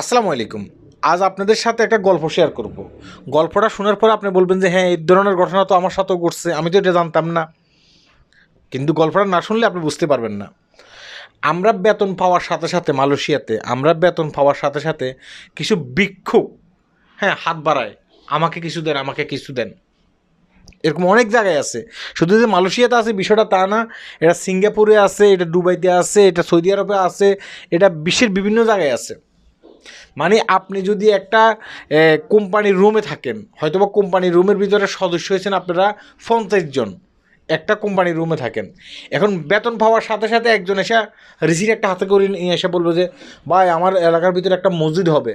আসসালামু আলাইকুম। আজ আপনাদের সাথে একটা গল্প শেয়ার করব। গল্পটা শোনার পর আপনি বলবেন যে হ্যাঁ এই ধরনের ঘটনা তো আমার সাথেও ঘটছে, আমি তো এটা জানতাম না। কিন্তু গল্পটা না শুনলে আপনি বুঝতে পারবেন না। আমরা বেতন পাওয়ার সাথে সাথে মালয়েশিয়াতে, আমরা বেতন পাওয়ার সাথে সাথে কিছু ভিক্ষুক হ্যাঁ হাত বাড়ায়। আমাকে কিছু দেন, আমাকে কিছু দেন। এরকম অনেক জায়গায় আছে। শুধু যে মালয়েশিয়াতে আছে বিষয়টা তা না, এটা সিঙ্গাপুরে আছে, এটা দুবাইতে আছে, এটা সৌদি আরবে আছে, এটা বিশ্বের বিভিন্ন জায়গায় আছে। মানে আপনি যদি একটা কোম্পানির রুমে থাকেন, হয়তোবা কোম্পানির রুমের ভিতরে সদস্য হয়েছেন আপনারা পঞ্চাশ জন, একটা কোম্পানির রুমে থাকেন। এখন বেতন পাওয়ার সাথে সাথে একজন এসে রিসিট একটা হাতে করে নিয়ে এসে বলব যে, ভাই, আমার এলাকার ভিতরে একটা মসজিদ হবে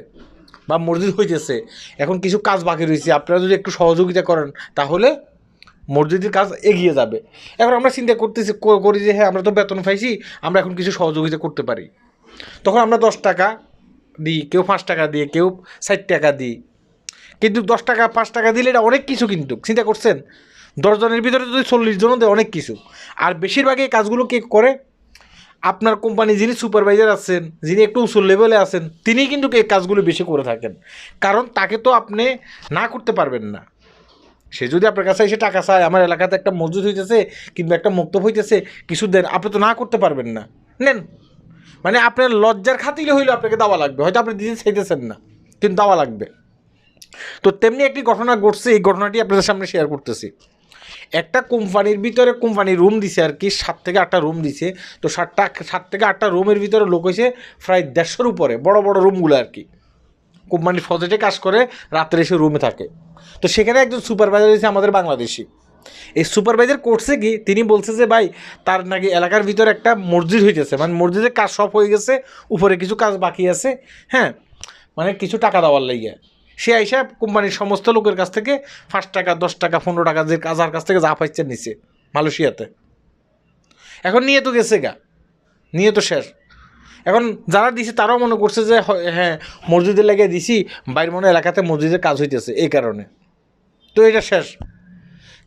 বা মসজিদ হইতেছে, এখন কিছু কাজ বাকি রয়েছে, আপনারা যদি একটু সহযোগিতা করেন, তাহলে মসজিদের কাজ এগিয়ে যাবে। এখন আমরা চিন্তা করতেছি করি যে হ্যাঁ আমরা তো বেতন পাইছি, আমরা এখন কিছু সহযোগিতা করতে পারি। তখন আমরা দশ টাকা দিই, কেউ পাঁচ টাকা দিয়ে, কেউ ষাট টাকা দিই। কিন্তু দশ টাকা, পাঁচ টাকা দিলে এটা অনেক কিছু কিন্তু, চিন্তা করছেন? দশজনের ভিতরে যদি চল্লিশ জনও দেয়, অনেক কিছু। আর বেশিরভাগই কাজগুলো কে করে? আপনার কোম্পানি যিনি সুপারভাইজার আছেন, যিনি একটু উঁচু লেভেলে আছেন তিনিই কিন্তু এই কাজগুলো বেশি করে থাকেন। কারণ তাকে তো আপনি না করতে পারবেন না। সে যদি আপনার কাছে এসে টাকা চায়, আমার এলাকাতে একটা মসজিদ হইতেছে কিংবা একটা মুক্ত হইতেছে, কিছু দেন, আপনি তো না করতে পারবেন না। নেন। মানে আপনার লজ্জার খাতিলে হইলে আপনাকে দাওয়া লাগবে। হয়তো আপনি দিতে চাইতেছেন না, কিন্তু দাওয়া লাগবে। তো তেমনি একটি ঘটনা ঘটছে, এই ঘটনাটি আপনাদের সামনে শেয়ার করতেছি। একটা কোম্পানির ভিতরে কোম্পানি রুম দিছে আর কি, সাত থেকে আটটা রুম দিছে। তো সাতটা, সাত থেকে আটটা রুমের ভিতরে লোক হয়েছে প্রায় দেড়শোর উপরে, বড় বড় রুমগুলো আর কি। কোম্পানির প্রজেক্টে কাজ করে, রাত্রে এসে রুমে থাকে। তো সেখানে একজন সুপারভাইজার হয়েছে আমাদের বাংলাদেশি। এই সুপারভাইজার করছে কি? তিনি বলছে যে, ভাই, তার নাকি এলাকার ভিতরে একটা মসজিদ হইতেছে। মানে মসজিদের কাজ সব হয়ে গেছে, উপরে কিছু কাজ বাকি আছে হ্যাঁ? মানে কিছু টাকা দেওয়ার লাগিয়ে সে আইসা কোম্পানির সমস্ত লোকের কাছ থেকে পাঁচ টাকা, দশ টাকা, পনেরো টাকা, যে কাজার কাছ থেকে যা পাইছে নিছে মালয়েশিয়াতে। এখন নিয়ে তো গেছে গা। নিয়ে তো শেষ। এখন যারা দিছে, তারাও মনে করছে যে হ্যাঁ মসজিদে লেগে দিছি, বাইর মনে এলাকাতে মসজিদের কাজ হইতেছে, এই কারণে। তো এটা শেষ।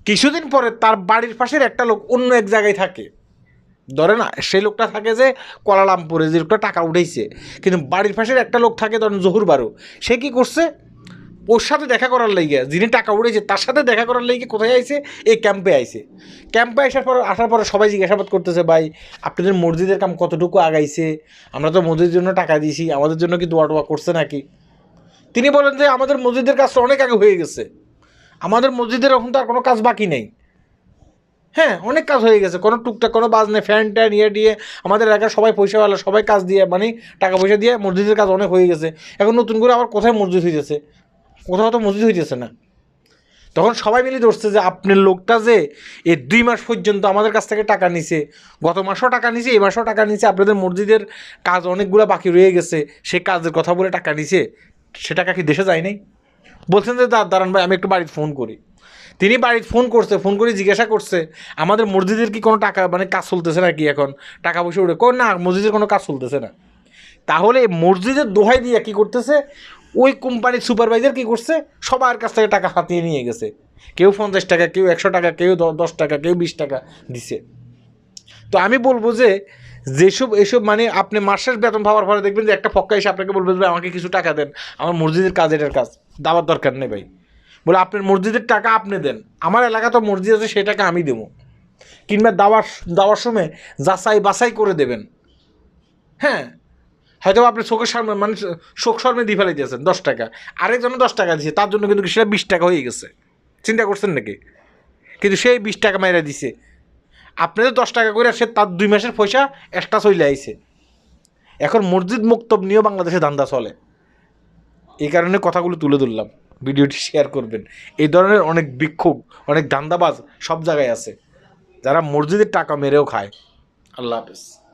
কিছুদিন পরে তার বাড়ির পাশের একটা লোক অন্য এক জায়গায় থাকে। ধরে না সেই লোকটা থাকে যে কলালামপুরে যে লোকটা টাকা উঠেছে কিন্তু বাড়ির পাশের একটা লোক থাকে, ধরেন জহুর বারো। সে কি করছে? ওর সাথে দেখা করার লাইগে যিনি টাকা উঠেছে তার সাথে দেখা করার লাইগে কোথায় আইছে? এই ক্যাম্পে আইছে। ক্যাম্পে আসার পর, আসার পরে সবাই জিজ্ঞাসাবাদ করতেছে, ভাই, আপনাদের মসজিদের কাম কতটুকু আগাইছে? আমরা তো মসজিদের জন্য টাকা দিয়েছি, আমাদের জন্য কি দোয়া টোয়া করছে নাকি? তিনি বলেন যে, আমাদের মসজিদের কাজটা অনেক আগে হয়ে গেছে। আমাদের মসজিদের এখন তো আর কোনো কাজ বাকি নেই। হ্যাঁ অনেক কাজ হয়ে গেছে। কোনো টুকটাক, কোনো বাজ নেই ফ্যান ট্যান ইয়ে দিয়ে আমাদের এলাকার সবাই পয়সাওয়ালা সবাই কাজ দিয়ে মানে টাকা পয়সা দিয়ে মসজিদের কাজ অনেক হয়ে গেছে। এখন নতুন করে আবার কোথায় মসজিদ হইতেছে কোথাও তো মসজিদ হইতেছে না। তখন সবাই মিলে ধরছে যে আপনার লোকটা যে এই দুই মাস পর্যন্ত আমাদের কাছ থেকে টাকা নিছে, গত মাসও টাকা নিছে এই মাসও টাকা নিছে, আপনাদের মসজিদের কাজ অনেকগুলো বাকি রয়ে গেছে, সে কাজের কথা বলে টাকা নিছে সে টাকা কি দেশে যায় নাই? বলছেন যে দাঁড়ান ভাই, আমি একটু বাড়িতে ফোন করি। তিনি বাড়িতে ফোন করছে, ফোন করে জিজ্ঞাসা করছে, আমাদের মসজিদের কি কোনো টাকা মানে কাজ চলতেছে না কি এখন? টাকা পয়সা উঠে কোন না, মসজিদের কোনো কাজ চলতেছে না। তাহলে মসজিদের দোহাই দিয়ে কি করতেছে? ওই কোম্পানির সুপারভাইজার কি করছে? সবার কাছ থেকে টাকা হাতিয়ে নিয়ে গেছে। কেউ পঞ্চাশ টাকা, কেউ একশো টাকা, কেউ দশ টাকা, কেউ বিশ টাকা দিছে। তো আমি বলব যে, যেসব, এসব মানে আপনি মাসের বেতন পাওয়ার পরে দেখবেন যে একটা পক্কা এসে আপনাকে বলবে আমাকে কিছু টাকা দেন। আমার মসজিদের কাজ, এটার কাজ। দাবার দরকার নেই ভাই। বলে, আপনার মসজিদের টাকা আপনি দেন। আমার এলাকা তো মসজিদ আছে, সেই টাকা আমি দেবো। কিংবা দাওয়ার দাওয়ার সময় যাচাই বাছাই করে দেবেন। হ্যাঁ? হয়তো আপনি চোখের সামনে মানে শোক শর্মে দিয়ে ফেলে দিয়েছেন দশ টাকা। আরেকজনে দশ টাকা দিয়েছে তার জন্য কিন্তু সেটা বিশ টাকা হয়ে গেছে। চিন্তা করছেন নাকি? কিন্তু সেই বিশ টাকা মাইরা দিছে। আপনি তো দশ টাকা করে সে তার দুই মাসের পয়সা এক্সট্রা চলে আইছে। এখন মসজিদ মুক্তব নিয়েও বাংলাদেশে ধান্দা চলে। এই কারণে কথাগুলো তুলে ধরলাম। ভিডিওটি শেয়ার করবেন। এই ধরনের অনেক বিক্ষোভ, অনেক দান্দাবাজ সব জায়গায় আছে। যারা মসজিদের টাকা মেরেও খায়। আল্লাহ হাফেজ।